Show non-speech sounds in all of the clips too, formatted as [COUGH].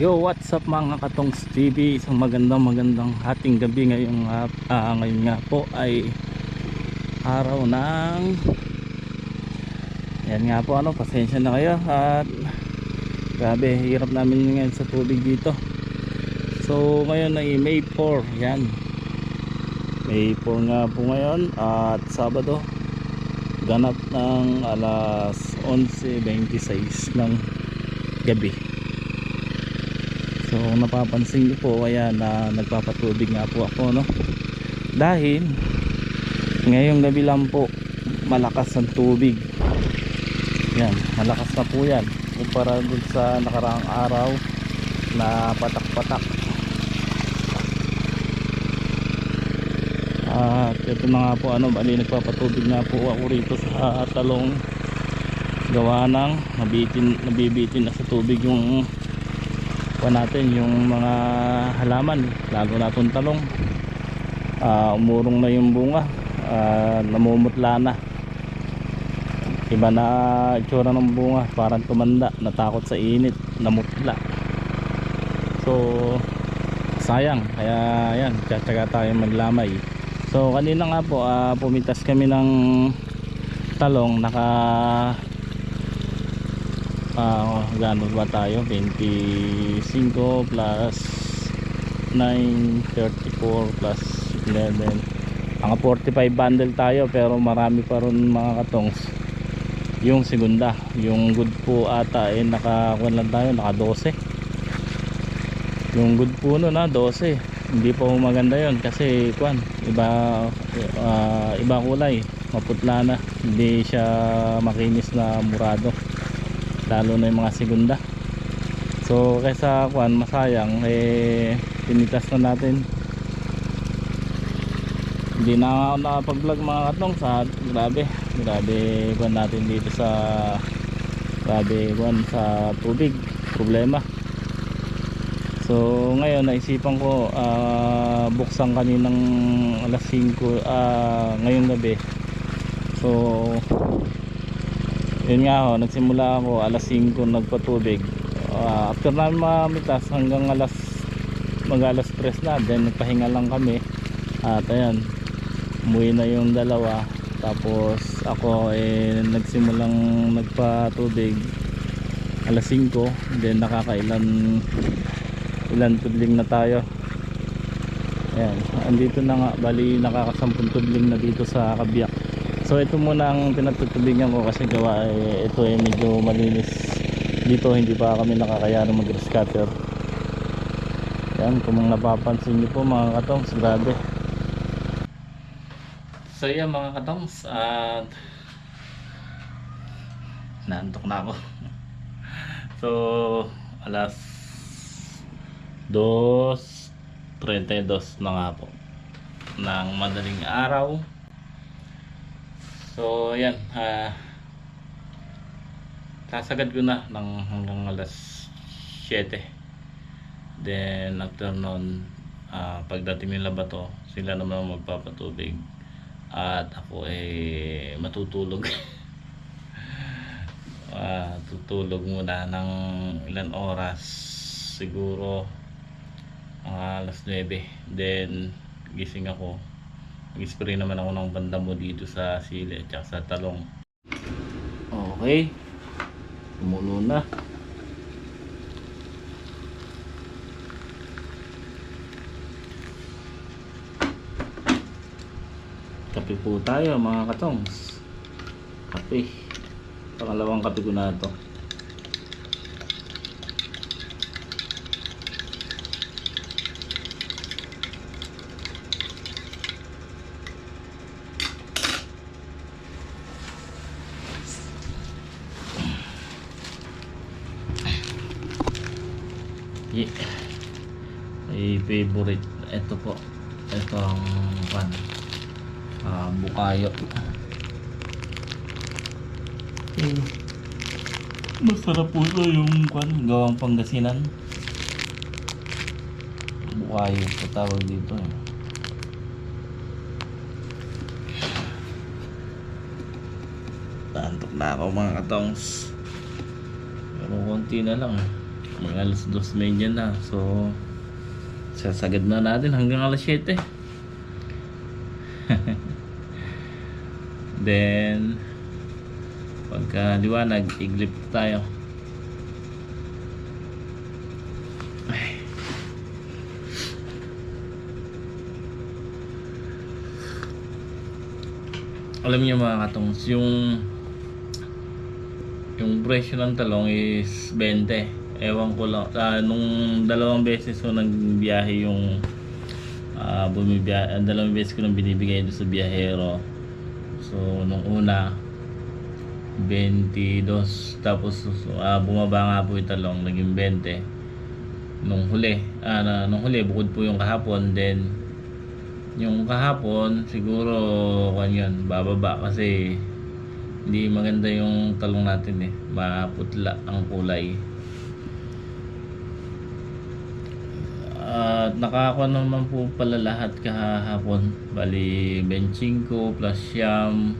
Yo, what's up mga Katongs TV? Isang magandang magandang hating gabi ngayong uh, uh, ngayon nga po ay araw ng Yan nga po ano, pasensya na kayo at grabe, hirap namin ngayon sa tubig dito. So, ngayon ay May 4, yan. May 4 nga po ngayon at Sabado ganap ng alas 11.26 ng gabi. So napapansin niyo po kaya na nagpapatubig nga po ako no. Dahil ngayong gabi lang po malakas ang tubig. Yan, malakas na po yan kumpara dun sa nakaraang araw na patak-patak. At ito na nga po ano, bali nagpapatubig nga po ako rito sa talong gawa ng nabitin, nabibitin na sa tubig yung pa natin yung mga halaman lalo na itong talong. Uh, umurong na yung bunga. Uh, namumutla na. Iba na itsura ng bunga parang tumanda natakot sa init namutla. So sayang. Kaya yan tsatsaga tayo maglamay. So kanina nga po uh, pumitas kami ng talong naka uh, gaano ba tayo? 25 plus 9 34 plus 11 mga 45 bundle tayo pero marami pa rin mga katongs. Yung segunda yung good po ata eh naka lang tayo naka 12 yung good po no na 12 hindi pa maganda yon kasi kwan iba uh, iba kulay. Maputla na. Hindi siya makinis na murado lalo na yung mga segunda. So kaysa kuan masayang eh tinitas na natin. Hindi na nakapag vlog mga katong sa grabe. Grabe kuan natin dito sa grabe kuan sa tubig. Problema. So ngayon naisipan ko uh, buksan kaninang alas 5 uh, ngayong gabi. So yun nga ho nagsimula ako alas 5 nagpatubig. Uh, after namin mamitas hanggang alas mag alas 3 na then nagpahinga lang kami. At ayan umuwi na yung dalawa. Tapos ako eh nagsimulang nagpatubig alas 5 then nakakailan ilan tudling na tayo. Ayan andito na nga. Bali nakakasampung tudling na dito sa kabiyak So ito muna ang pinatutubigan ko kasi gawa eh, ito ay eh, medyo malinis. Dito hindi pa kami nakakayanan mag rescatter yan kung napapansin nyo po mga katongs grabe. So yan mga katongs at naantok na ako. [LAUGHS] So alas 2.32 na nga po ng madaling araw So, ayan. Uh, sasagad ko na ng hanggang alas 7. Then, after nun, uh, pagdating nila ba to, sila naman magpapatubig. At ako eh matutulog. uh, [LAUGHS] tutulog muna ng ilan oras. Siguro uh, alas 9. Then, gising ako Nag-spray naman ako ng banda mo dito sa sili at sa talong. Okay. Tumulo na. Kape po tayo mga katongs. Kape. Pangalawang kape ko na ito. Yeah. may favorite ito po ito ang pan uh, bukayo hmm. masarap po ito yung pan gawang pangasinan bukayo po tawag dito eh. Tantok na ako mga katongs. Pero konti na lang eh. Mga alas 2.30 na. So, sasagad na natin hanggang alas 7. [LAUGHS] Then, pagka liwanag, iglip tayo. Ay. Alam niyo mga katongs, yung yung presyo ng talong is 20. Ewan ko lang, ah, nung dalawang beses ko nagbiyahe yung ah bumibiyahe, dalawang beses ko nang binibigay doon sa biyahero. So, nung una, 22. Tapos, ah, bumaba nga po yung talong, naging 20. Nung huli, na, nung huli, bukod po yung kahapon, then, yung kahapon, siguro, kwan yun, bababa kasi, hindi maganda yung talong natin eh. Maputla ang kulay. At nakakuha naman po pala lahat kahapon. Bali, 25 plus siyam,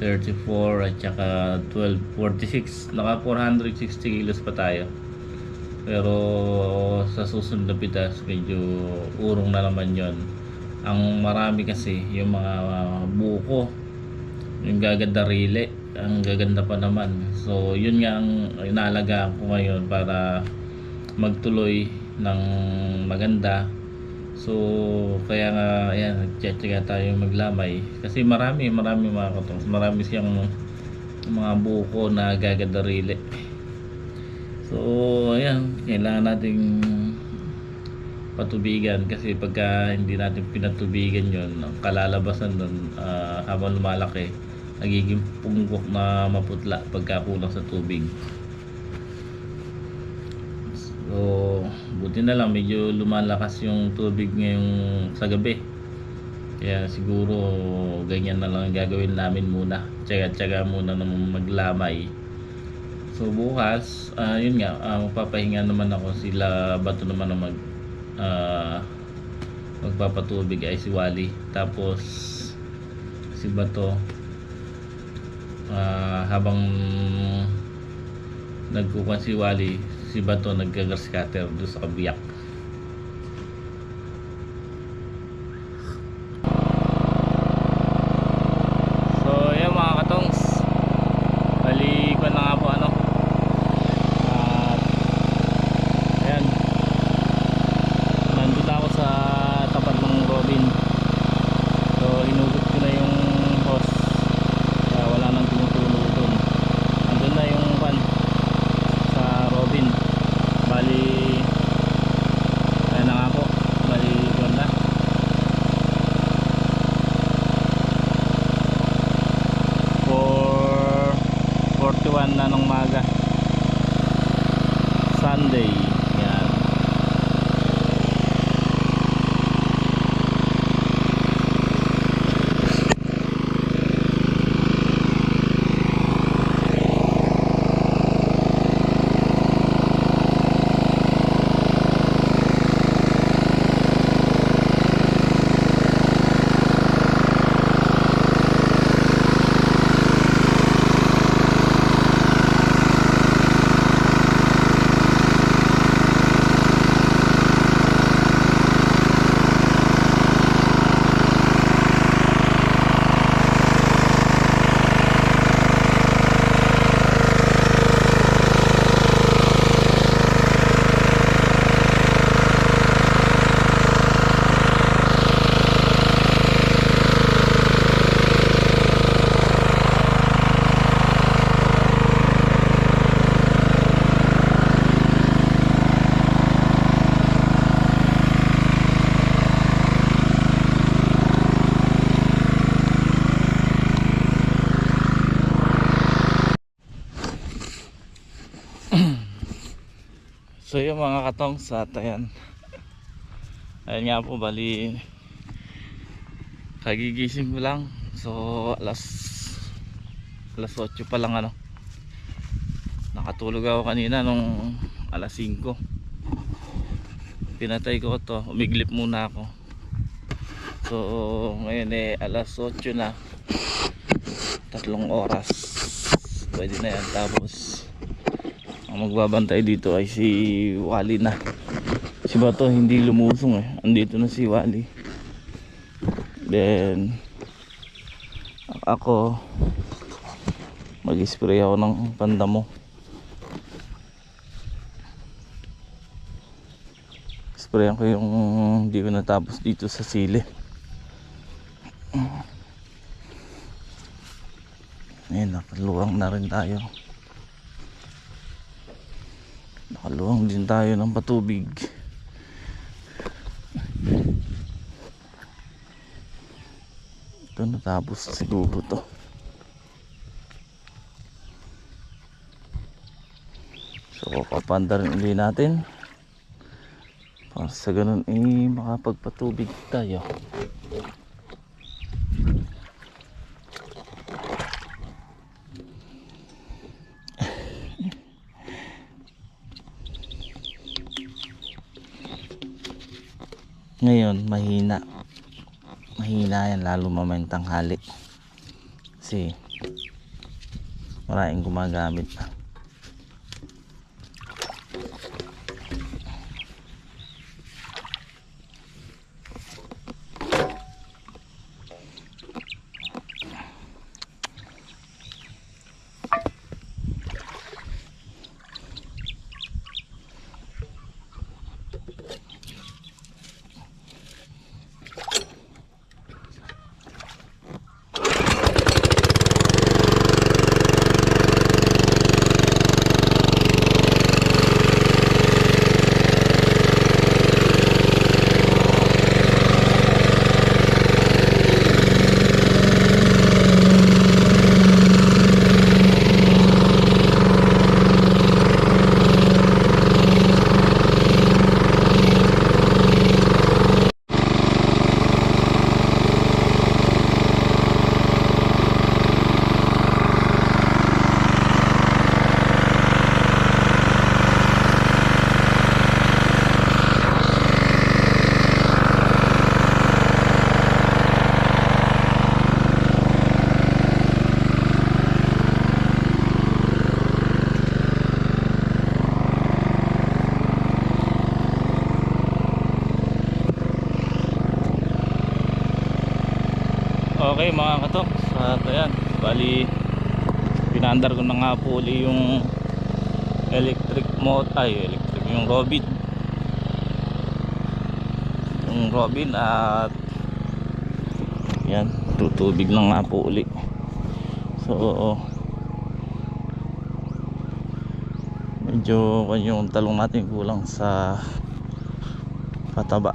34 at saka 12, 46. Naka 460 kilos pa tayo. Pero sa susunod na pitas, medyo urong na naman yon. Ang marami kasi, yung mga buko, yung gaganda rile, ang gaganda pa naman. So, yun nga ang inaalagaan ko ngayon para magtuloy ng maganda. So, kaya nga, ayan, nagtsatsaga tayo maglamay. Kasi marami, marami mga katongs. Marami siyang mga buko na gaganda rile. So, ayan, kailangan nating patubigan kasi pagka hindi natin pinatubigan yon ang kalalabasan nun ah, habang lumalaki nagiging punggok na maputla pagka kulang sa tubig so buti na lang medyo lumalakas yung tubig ngayong sa gabi. Kaya siguro ganyan na lang ang gagawin namin muna. Tsaga-tsaga muna ng maglamay. So bukas ah, yun nga ah, magpapahinga naman ako. Sila bato naman na mag ah, magpapatubig. Ay si Wally. Tapos si Bato. Ah, habang nagkukuha si Wally si Bato naggagas cutter doon sa kabiyak mga katong sa ayan. Ayun nga po bali kagigising ko lang. So alas alas 8 pa lang ano. Nakatulog ako kanina nung alas 5. Pinatay ko to, umiglip muna ako. So ngayon eh alas 8 na. Tatlong oras. Pwede na yan tapos ang magbabantay dito ay si Wally na. Si Bato hindi lumusong eh. Andito na si Wally. Then ako mag-spray ako ng pandamo sprayan ko yung hindi ko natapos dito sa sili. Ayun, nakaluwang na rin tayo. Nakaluwang din tayo ng patubig. Ito natapos siguro to. So, kapanda rin uli natin. Para sa ganun, eh, makapagpatubig tayo. Ngayon, mahina. Mahina yan, lalo mamayang tanghali. Kasi, maraming gumagamit pa. Okay mga katok, sa ayan, bali pinandar ko na nga po uli yung electric motor, ay electric, yung Robin. Yung Robin at yan, tutubig na nga po uli so medyo yung talong natin kulang sa pataba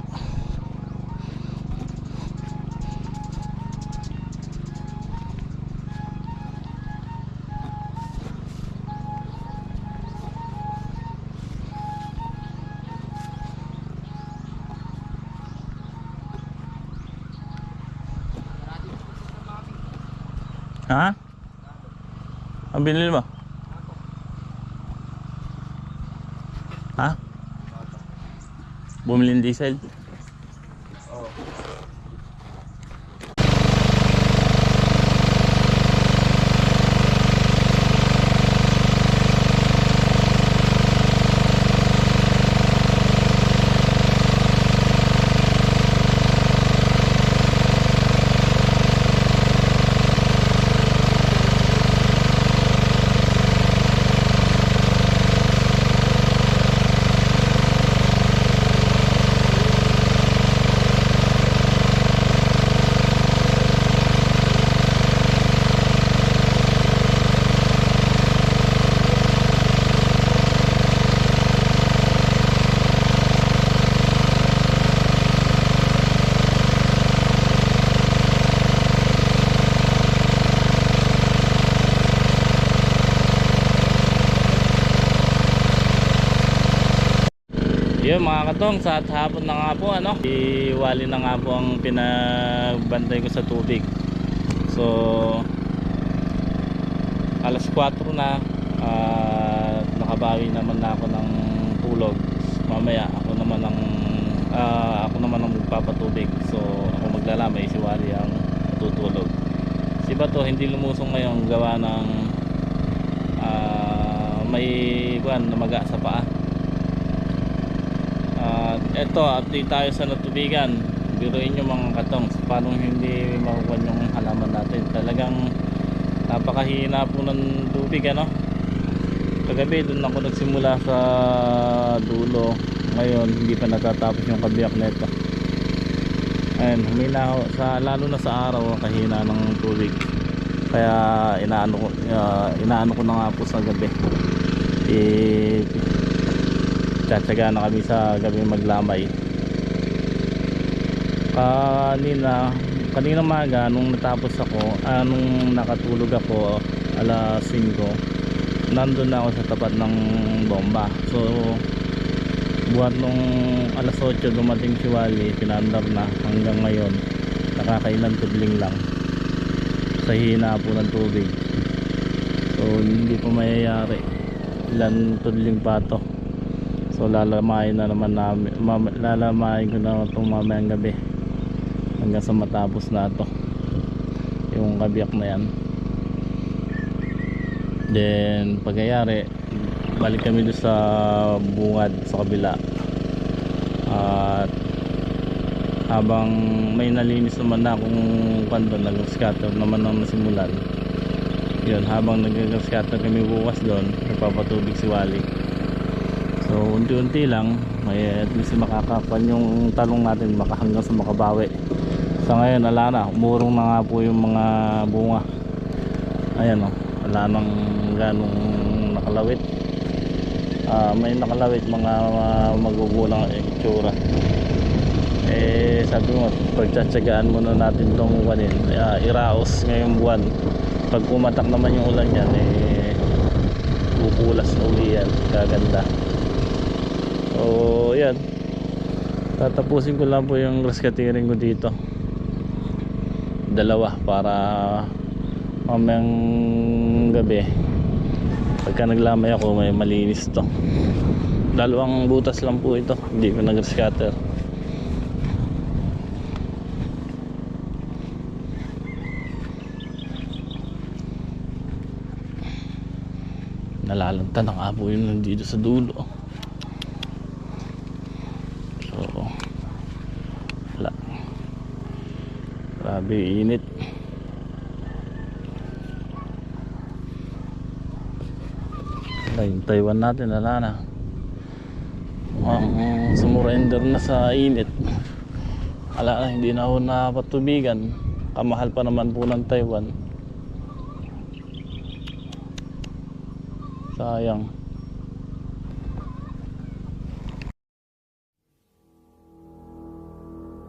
Ang binili mo? Ha? Bumili ng diesel? Yun mga katong sa hapon na nga po ano? Iwali na nga po ang pinagbantay ko sa tubig. So Alas 4 na at nakabawi naman na ako ng tulog. Mamaya ako naman ang ah, Ako naman ang magpapatubig. So ako maglalamay si Wali ang tutulog. Si Bato hindi lumusong ngayon gawa ng ah, may buwan namaga sa paa at eto update tayo sa natubigan. Biruin nyo mga katong paano hindi makukuha yung halaman natin. Talagang napakahina po ng tubig ano? Kagabi doon ako nagsimula sa dulo. Ngayon hindi pa natatapos yung kabiyak nito ayun humina sa lalo na sa araw kahina ng tubig. Kaya inaano ko uh, inaano ko na nga po sa gabi. Eh tsatsaga na kami sa gabi maglamay. Kanina kanina maga nung natapos ako ah, nung nakatulog ako alas 5 nandun na ako sa tapat ng bomba. So buwan nung alas 8 dumating si Wally pinandar na hanggang ngayon. Nakakailan tudling lang. Sa hina po ng tubig. So hindi pa mayayari. Ilan tudling pa to so lalamayin na naman namin lalamayin ko na itong mamayang gabi. Hanggang sa matapos na to yung kabiyak na yan. Then pagkayari balik kami doon sa bungad sa kabila. At habang may nalinis naman na akong kwento nag-scatter naman ang nasimulan. Yun habang nag-scatter kami bukas doon nagpapatubig si Wally so unti-unti lang may at least makakapan yung talong natin makahanggang sa makabawi. Sa ngayon ala na. Umurong na nga po yung mga bunga. Ayan o wala nang ganong nakalawit. Ah, may nakalawit mga uh, magugulang itsura. Eh sabi mo pagtsatsagaan muna natin itong wanin uh, iraos ngayong buwan. Pag kumatak naman yung ulan yan eh kukulas na uli yan. Gaganda so yan. Tatapusin ko lang po yung grass cutting ko dito. Dalawa para mamayang gabi pagka naglamay ako may malinis to. Dalawang butas lang po ito hindi ko nag scatter nalalanta ng apo yun nandito sa dulo so wala. Grabe init. Wala yung Taiwan natin wala na. Mukhang sumurrender na sa init. Wala na hindi na ako napatubigan kamahal pa naman po ng Taiwan. Sayang